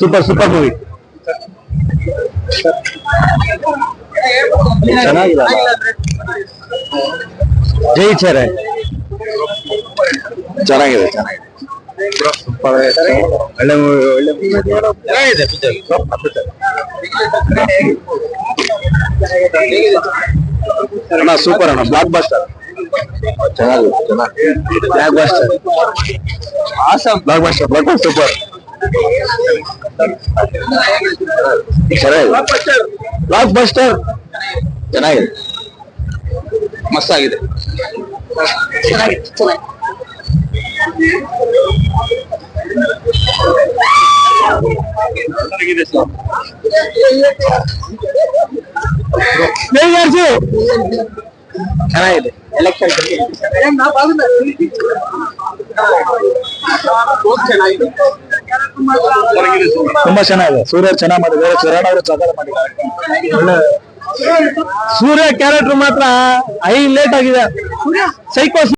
Super super movie ಚೆನ್ನಾಗಿದೆ ಜೈ ಚರೆ ಚೆನ್ನಾಗಿದೆ ಚೆನ್ನಾಗಿದೆ. ಸೂಪರ್ ಒಳ್ಳೆ ಮೂವಿ ಒಳ್ಳೆ ಚೆನ್ನಾಗಿದೆ ಅಣ್ಣ ಸೂಪರ್ ಅಣ್ಣ. ಬ್ಲಾಕ್ ಬಸ್ಟರ್ ಚೆನ್ನಾಗಿದೆ ಚೆನ್ನಾಗಿದೆ. Blockbuster awesome blockbuster blockbuster super. Blockbuster ಚೆನ್ನಾಗಿದೆ. ಮಸ್ತ್ ಆಗಿದೆ ಚೆನ್ನಾಗಿದೆ. ಎಲೆಕ್ಷನ್ ತುಂಬಾ ಚೆನ್ನಾಗಿದೆ. ಸೂರ್ಯ ಚೆನ್ನಾಗಿ ಮಾಡಿದ್ದಾರೆ. ಚರಣ್ ಅವರು ಚೆನ್ನಾಗಿ ಮಾಡಿದ್ದಾರೆ. ಒಳ್ಳೆ ಸೂರ್ಯ ಕ್ಯಾರೆಕ್ಟರ್ ಮಾತ್ರ ಹೈಲೈಟ್ ಆಗಿದೆ. ಸೈಕೋ